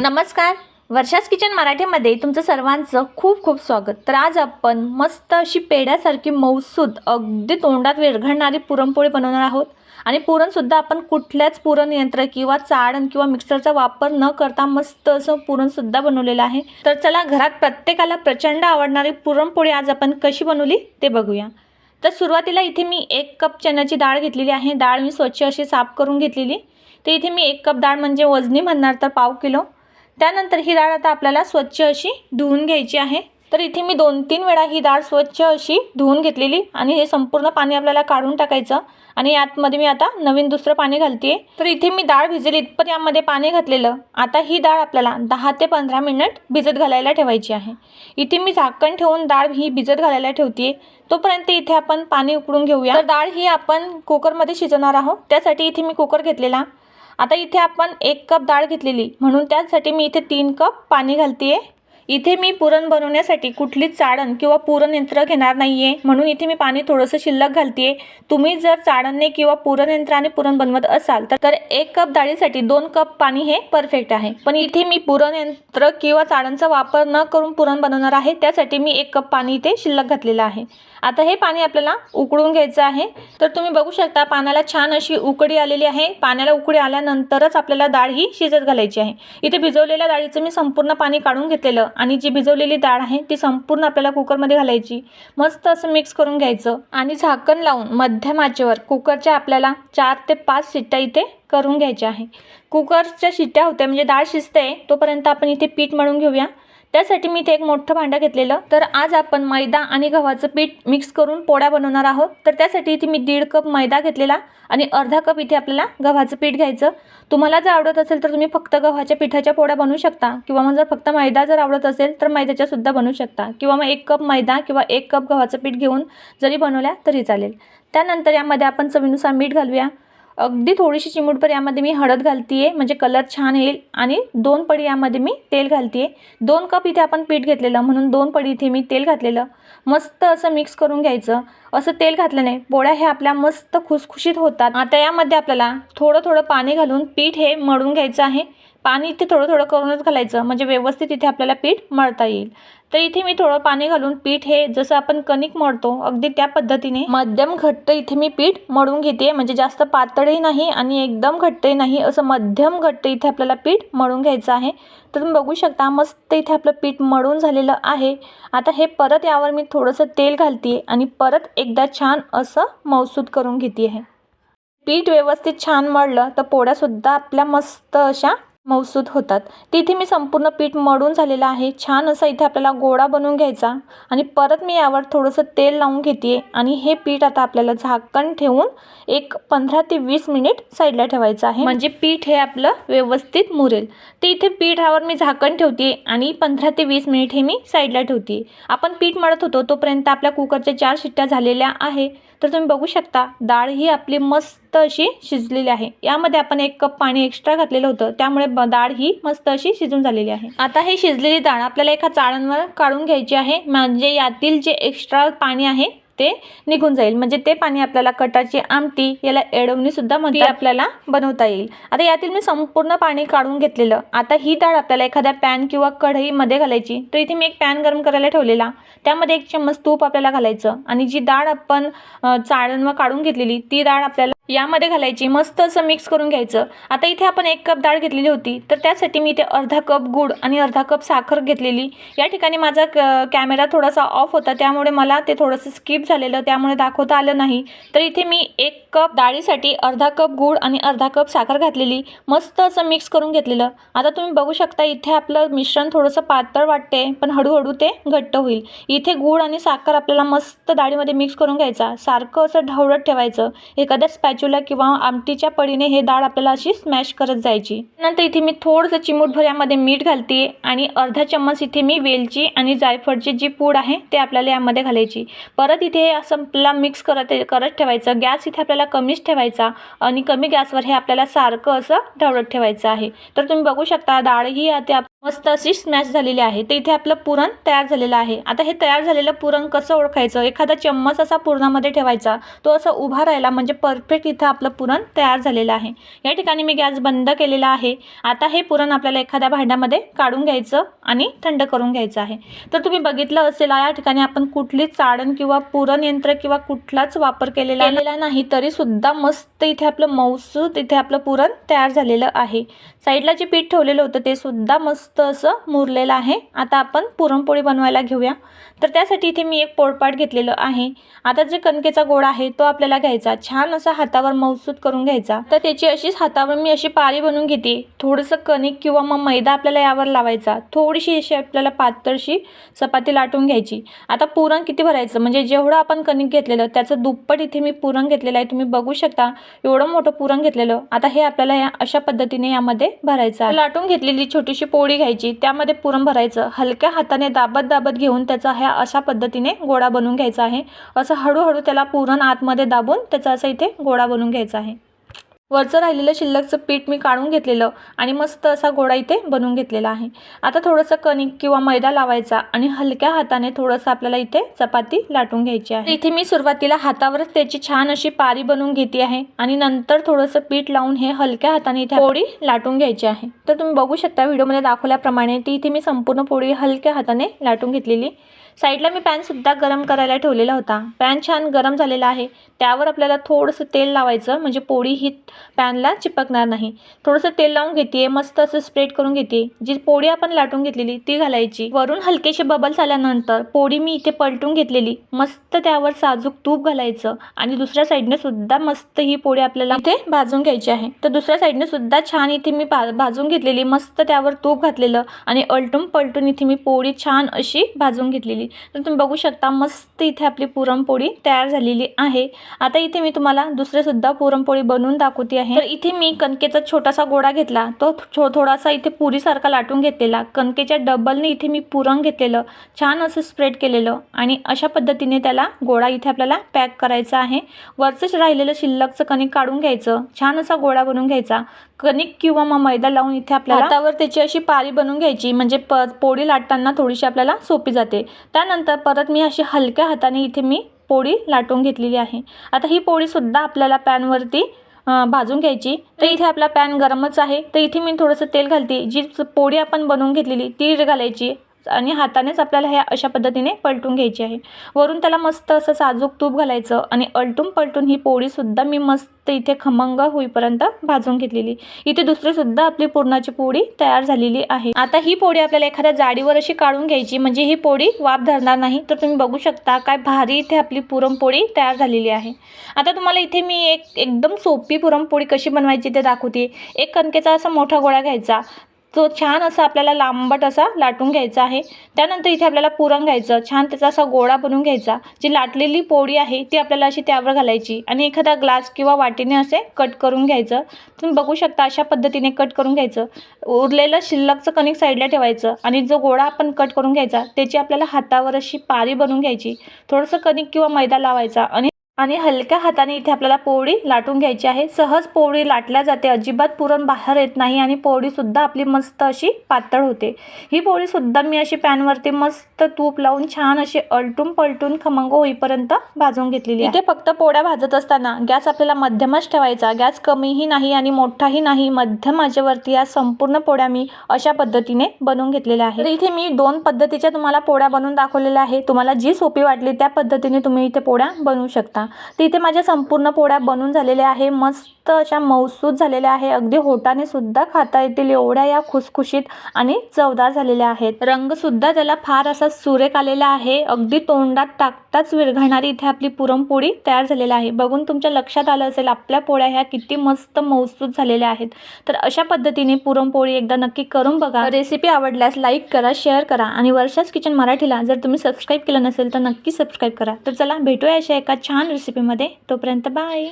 नमस्कार. वर्षास किचन मराठीमध्ये तुमचं सर्वांचं खूप खूप स्वागत. तर आज आपण मस्त अशी पेढ्यासारखी मौसूद अगदी तोंडात विरघळणारी पुरणपोळी बनवणार आहोत. आणि पुरणसुद्धा आपण कुठल्याच पुरण यंत्र किंवा चाळण किंवा मिक्सरचा वापर न करता मस्त असं पुरणसुद्धा बनवलेलं आहे. तर चला घरात प्रत्येकाला प्रचंड आवडणारी पुरणपोळी आज आपण कशी बनवली ते बघूया. तर सुरुवातीला इथे मी एक कप चण्याची डाळ घेतलेली आहे. डाळ मी स्वच्छ अशी साफ करून घेतलेली. तर इथे मी एक कप डाळ म्हणजे वजनी म्हणणार तर पाव किलो. त्यानंतर ही डाळ आता आपल्याला स्वच्छ अशी धुवून घ्यायची आहे. तर इथे मी दोन तीन वेळा ही डाळ स्वच्छ अशी धुवून घेतलेली आणि हे संपूर्ण पाणी आपल्याला काढून टाकायचं आणि यातमध्ये मी आता नवीन दुसरं पाणी घालते तर इथे मी डाळ भिजली इतपत यामध्ये पाणी घातलेलं. आता ही डाळ आपल्याला दहा ते पंधरा मिनिट भिजत घालायला ठेवायची आहे. इथे मी झाकण ठेवून डाळ ही भिजत घालायला ठेवते तोपर्यंत इथे आपण पाणी उकळून घेऊया. तर डाळ ही आपण कुकरमध्ये शिजवणार आहोत. त्यासाठी इथे मी कुकर घेतलेला. आता इथे आपण एक कप डाळ घेतलेली. म्हणून त्यासाठी मी इथे तीन कप पाणी घालते आहे इथे मी पुरण बनवण्यासाठी कुठलीच चाळण किंवा पुरण यंत्र घेणार नाही आहे म्हणून इथे मी पाणी थोडंसं शिल्लक घालते तुम्ही जर चाळणने किंवा पुरण यंत्राने पुरण बनवत असाल तर एक कप डाळीसाठी दोन कप पाणी हे परफेक्ट आहे. पण इथे मी पुरण यंत्र किंवा चाळणचा वापर न करून पुरण बनवणार आहे त्यासाठी मी एक कप पाणी इथे शिल्लक घातलेलं आहे. आता हे पाणी आपल्याला उकळून घ्यायचं आहे. तर तुम्ही बघू शकता पाण्याला छान अशी उकडी आलेली आहे. पाण्याला उकडी आल्यानंतरच आपल्याला डाळ ही शिजत घालायची आहे. इथे भिजवलेल्या डाळीचं मी संपूर्ण पाणी काढून घेतलेलं आणि जी भिजवलेली डाळ आहे ती संपूर्ण आपल्याला कुकरमध्ये घालायची. मस्त असं मिक्स करून घ्यायचं आणि झाकण लावून मध्यम आचेवर कुकरच्या आपल्याला चार ते पाच शिट्ट्या इथे करून घ्यायच्या आहे. कुकरच्या शिट्ट्या होत्या म्हणजे डाळ शिजते तोपर्यंत आपण इथे पीठ मळून घेऊया. त्यासाठी मी इथे एक मोठं भांडं घेतलेलं. तर आज आपण मैदा आणि गव्हाचं पीठ मिक्स करून पोळ्या बनवणार आहोत. तर त्यासाठी इथे मी दीड कप मैदा घेतलेला आणि अर्धा कप इथे आपल्याला गव्हाचं पीठ घ्यायचं. तुम्हाला जर आवडत असेल तर तुम्ही फक्त गव्हाच्या पिठाच्या पोळ्या बनवू शकता किंवा मग जर फक्त मैदा जर आवडत असेल तर मैद्याच्या सुद्धा बनवू शकता. किंवा मग एक कप मैदा किंवा एक कप गव्हाचं पीठ घेऊन जरी बनवल्या तरी चालेल. त्यानंतर यामध्ये आपण चवीनुसार मीठ घालूया. अगदी थोडीशी चिमूटभर यामध्ये मी हळद घालते म्हणजे कलर छान येईल. आणि दोन पडी यामध्ये मी तेल घालते दोन कप इथे आपण पीठ घेतलेलं म्हणून दोन पडी इथे मी तेल घातलेलं. मस्त असं मिक्स करून घ्यायचं. असं तेल घातल्याने पोळ्या ह्या आपल्या मस्त खुसखुशीत होतात. आता यामध्ये आपल्याला थोडं थोडं पाणी घालून पीठ हे मळून घ्यायचं आहे. पाणी इथे थोडं थोडं करूनच घालायचं म्हणजे व्यवस्थित इथे आपल्याला पीठ मळता येईल. तर इथे मी थोडं पाणी घालून पीठ हे जसं आपण कणिक मळतो अगदी त्या पद्धतीने. मध्यम घट्ट इथे मी पीठ मळून घेते म्हणजे जास्त पातळही नाही आणि एकदम घट्टही नाही असं मध्यम घट्ट इथे आपल्याला पीठ मळून घ्यायचं आहे. तर तुम्ही बघू शकता मस्त इथे आपलं पीठ मळून झालेलं आहे. आता हे परत यावर मी थोडंसं तेल घालते आणि परत एकदा छान असं मौसूद करून घेते आहे पीठ व्यवस्थित छान मळलं तर पोळ्यासुद्धा आपल्या मस्त अशा मौसूद होतात. तिथे मी संपूर्ण पीठ मळून झालेलं आहे. छान असा इथे आपल्याला गोळा बनवून घ्यायचा. आणि परत मी यावर थोडंसं तेल लावून घेते आणि हे पीठ आता आपल्याला झाकण ठेवून एक पंधरा ते वीस मिनिट साईडला ठेवायचं आहे. म्हणजे पीठ हे आपलं व्यवस्थित मुरेल. ते इथे पीठावर मी झाकण ठेवते आणि पंधरा ते वीस मिनिट हे मी साईडला ठेवते आपण पीठ मळत होतो तोपर्यंत आपल्या कुकरच्या चार शिट्ट्या झालेल्या आहे. तर तुम्ही बघू शकता डाळ ही आपली मस्त अशी शिजलेली आहे. यामध्ये आपण एक कप पाणी एक्स्ट्रा घातलेलं होतं त्यामुळे डाळ ही मस्त अशी शिजून झालेली आहे. आता ही शिजलेली डाळ आपल्याला एका चाळणवर काढून घ्यायची आहे. म्हणजे यातील जे एक्स्ट्रा पाणी आहे ते निघून जाईल. म्हणजे ते पाणी आपल्याला कटाची आमटी याला एडवणी सुद्धा मध्ये आपल्याला बनवता येईल. आता यातील मी संपूर्ण पाणी काढून घेतलेलं. आता ही डाळ आपल्याला एखाद्या पॅन किंवा कढईमध्ये घालायची. तर इथे मी एक पॅन गरम करायला ठेवलेला. त्यामध्ये एक चम्मच तूप आपल्याला घालायचं. आणि जी डाळ आपण अ, चाळणवर काढून घेतलेली ती डाळ आपल्याला यामध्ये घालायची मस्त असं मिक्स करून घ्यायचं. आता इथे आपण एक कप डाळ घेतलेली होती तर त्यासाठी मी इथे अर्धा कप गूळ आणि अर्धा कप साखर घेतलेली. या ठिकाणी माझा क कॅमेरा थोडासा ऑफ होता त्यामुळे मला ते थोडंसं स्किप झालेलं त्यामुळे दाखवता आलं नाही. तर इथे मी एक कप डाळीसाठी अर्धा कप गूळ आणि अर्धा कप साखर घातलेली मस्त असं मिक्स करून घेतलेलं. आता तुम्ही बघू शकता इथे आपलं मिश्रण थोडंसं पातळ वाटते पण हळूहळू ते घट्ट होईल. इथे गूळ आणि साखर आपल्याला मस्त डाळीमध्ये मिक्स करून घ्यायचा सारखं असं ढवळत ठेवायचं. एखाद्या स्पॅच्युला किंवा आमटीच्या पडीने हे डाळ आपल्याला अशी स्मॅश करत जायची. नंतर इथे मी थोडंसं चिमूटभर यामध्ये मीठ घालते आणि अर्धा चम्मच इथे मी वेलची आणि जायफळची जी पूड आहे ते आपल्याला यामध्ये घालायची. परत इथे हे असं आपल्याला मिक्स करत करत ठेवायचं. गॅस इथे आपल्याला कमीच ठेवायचा आणि कमी गॅसवर हे आपल्याला सारखं असं ढवळत ठेवायचं आहे. तर तुम्ही बघू शकता डाळ ही आता मस्त अशी स्मॅश झालेली आहे. तर इथे आपलं पुरण तयार झालेलं आहे. आता हे तयार झालेलं पुरण कसं ओळखायचं? एखादा चम्मच असा पुरणामध्ये ठेवायचा. तो असा उभा राहिला म्हणजे परफेक्ट इथं आपलं पुरण तयार झालेलं आहे. या ठिकाणी मी गॅस बंद केलेला आहे. आता हे पुरण आपल्याला एखाद्या भांड्यामध्ये काढून घ्यायचं आणि थंड करून घ्यायचं आहे. तर तुम्ही बघितलं असेल या ठिकाणी आपण कुठलीच चाळण किंवा पुरण यंत्र किंवा कुठलाच वापर केलेला नाही. तरी सुद्धा मस्त इथे आपलं मौसूद इथे आपलं पुरण तयार झालेलं आहे. साईडला जे पीठ ठेवलेलं होतं ते सुद्धा मस्त असं मुरलेलं आहे. आता आपण पुरणपोळी बनवायला घेऊया. तर त्यासाठी इथे मी एक पोळपाट घेतलेलं आहे. आता जे कणकेचा गोळा आहे तो आपल्याला घ्यायचा. छान असा हातावर मौसूद करून घ्यायचा. तर त्याची अशीच हातावर मी अशी पारी बनवून घेते. थोडंसं कणिक किंवा मग मैदा आपल्याला यावर लावायचा. थोडीशी अशी आपल्याला पातळशी चपाती लाटून घ्यायची. आता पुरण किती भरायचं? म्हणजे जेवढं आपण कणिक घेतलेलं त्याचं दुप्पट इथे मी पुरण घेतलेलं आहे. तुम्ही बघू शकता एवढं मोठं पुरण घेतलेलं. आता हे आपल्याला या अशा पद्धतीने यामध्ये भरायचं लाटून घेतलेली छोटीशी पोळी घ्यायची. घ्यायची त्यामध्ये पुरण भरायचं. हलक्या हाताने दाबत दाबत घेऊन त्याचा ह्या अशा पद्धतीने गोळा बनवून घ्यायचा आहे. असं हळूहळू त्याला पुरण आतमध्ये दाबून त्याचा असं इथे गोळा बनवून घ्यायचा आहे. वरचं राहिलेलं शिल्लकचं पीठ मी काढून घेतलेलं आणि मस्त असा गोळा इथे बनवून घेतलेला आहे. आता थोडंसं कणिक किंवा मैदा लावायचा आणि हलक्या हाताने थोडंसं आपल्याला इथे चपाती लाटून घ्यायची आहे. इथे मी सुरुवातीला हातावरच त्याची छान अशी पारी बनवून घेते आहे आणि नंतर थोडंसं पीठ लावून हे हलक्या हाताने इथे पोळी लाटून घ्यायची आहे. तर तुम्ही बघू शकता व्हिडिओमध्ये दाखवल्याप्रमाणे ती इथे मी संपूर्ण पोळी हलक्या हाताने लाटून घेतलेली. साईडला मी पॅनसुद्धा गरम करायला ठेवलेला होता. पॅन छान गरम झालेला आहे. त्यावर आपल्याला थोडंसं तेल लावायचं म्हणजे पोळी ही पॅनला चिपकणार नाही. थोडंसं तेल लावून घेते मस्त असं स्प्रेड करून घेते जी पोळी आपण लाटून घेतलेली ती घालायची. वरून हलकेसे बबल्स आल्यानंतर पोळी मी इथे पलटून घेतलेली. मस्त त्यावर साजूक तूप घालायचं आणि दुसऱ्या साईडने सुद्धा मस्त ही पोळी आपल्याला इथे भाजून घ्यायची आहे. तर दुसऱ्या साईडने सुद्धा छान इथे मी भा भाजून घेतलेली मस्त त्यावर तूप घातलेलं आणि अलटून पलटून इथे मी पोळी छान अशी भाजून घेतलेली. तर तुम्ही बघू शकता मस्त इथे आपली पुरणपोळी तयार झालेली आहे. आता इथे मी तुम्हाला दुसरेसुद्धा पुरणपोळी बनवून दाखवते आहे. तर इथे मी कणकेचा छोटासा गोळा घेतला. तो थो थोडासा इथे पुरीसारखा लाटून घेतलेला. कणकेच्या डबलने इथे मी पुरण घेतलेलं. छान असं स्प्रेड केलेलं. आणि अशा पद्धतीने त्याला गोळा इथे आपल्याला पॅक करायचा आहे. वरचंच राहिलेलं शिल्लकचं कणिक काढून घ्यायचं. छान असा गोळा बनवून घ्यायचा. कणिक किंवा मग मैदा लावून इथे आपल्याला हातावर त्याची अशी पारी बनवून घ्यायची. म्हणजे प पोळी लाटताना थोडीशी आपल्याला सोपी जाते. त्यानंतर परत मी अशी हलक्या हाताने इथे मी पोळी लाटून घेतलेली आहे. आता ही पोळीसुद्धा आपल्याला पॅनवरती भाजून घ्यायची. तर इथे आपला पॅन गरमच आहे. तर इथे मी थोडंसं तेल घालते. जी पोळी आपण बनवून घेतलेली ती घालायची. आणि हातानेच आपल्याला ह्या अशा पद्धतीने पलटून घ्यायची आहे. वरून त्याला मस्त असं साजूक तूप घालायचं आणि अलटून पलटून ही पोळीसुद्धा मी मस्त इथे खमंग होईपर्यंत भाजून घेतलेली. इथे दुसरीसुद्धा आपली पुरणाची पोळी तयार झालेली आहे. आता ही पोळी आपल्याला एखाद्या जाडीवर अशी काढून घ्यायची. म्हणजे ही पोळी वाफ धरणार नाही तर तुम्ही बघू शकता काय भारी इथे आपली पुरणपोळी तयार झालेली आहे. आता तुम्हाला इथे मी एक एकदम सोपी पुरणपोळी कशी बनवायची ते दाखवते. एक कणकेचा असा मोठा गोळा घ्यायचा. तो छान असा आपल्याला लांबट असा लाटून घ्यायचा आहे. त्यानंतर इथे आपल्याला पुरण घ्यायचं. छान त्याचा असा गोळा बनवून घ्यायचा. जी लाटलेली पोळी आहे ती आपल्याला अशी त्यावर घालायची आणि एखादा ग्लास किंवा वाटीने असे कट करून घ्यायचं. तुम्ही बघू शकता अशा पद्धतीने कट करून घ्यायचं. उरलेलं शिल्लकचं कणिक साईडला ठेवायचं आणि जो गोळा आपण कट करून घ्यायचा त्याची आपल्याला हातावर अशी पारी बनवून घ्यायची. थोडंसं कणिक किंवा मैदा लावायचा आणि आणि हलक्या हाताने इथे आपल्याला पोळी लाटून घ्यायची आहे. सहज पोळी लाटल्या जाते. अजिबात पुरण बाहेर येत नाही आणि पोळीसुद्धा आपली मस्त अशी पातळ होते. ही पोळीसुद्धा मी अशी पॅनवरती मस्त तूप लावून छान अशी अलटून पलटून खमंग होईपर्यंत भाजून घेतलेली इथे फक्त पोळ्या भाजत असताना गॅस आपल्याला मध्यमच ठेवायचा. गॅस कमीही नाही आणि मोठाही नाही. मध्यम माझ्यावरती या संपूर्ण पोळ्या मी अशा पद्धतीने बनवून घेतलेल्या आहे तर इथे मी दोन पद्धतीच्या तुम्हाला पोळ्या बनवून दाखवलेल्या आहे तुम्हाला जी सोपी वाटली त्या पद्धतीने तुम्ही इथे पोळ्या बनवू शकता. तिथे माझ्या संपूर्ण पोळ्या बनून झालेल्या आहे. मस्त अशा मौसूद झालेल्या आहे अगदी होटाने सुद्धा खाता येतील एवढ्या या खुसखुशीत आणि चवदार झालेल्या आहेत. रंग सुद्धा त्याला फार असा सुरेख आलेला आहे. अगदी तोंडात टाकताच विरघळणारी इथे आपली पुरणपोळी तयार झालेली आहे. बघून तुमच्या लक्षात आलं असेल आपल्या पोळ्या ह्या किती मस्त मौसूद झालेल्या आहेत. तर अशा पद्धतीने पुरणपोळी एकदा नक्की करून बघा. रेसिपी आवडल्यास लाईक करा शेअर करा आणि वर्षाच किचन मराठीला जर तुम्ही सबस्क्राईब केलं नसेल तर नक्की सबस्क्राईब करा. तर चला भेटूया अशा एका छान रेसिपीमध्ये तोपर्यंत बाय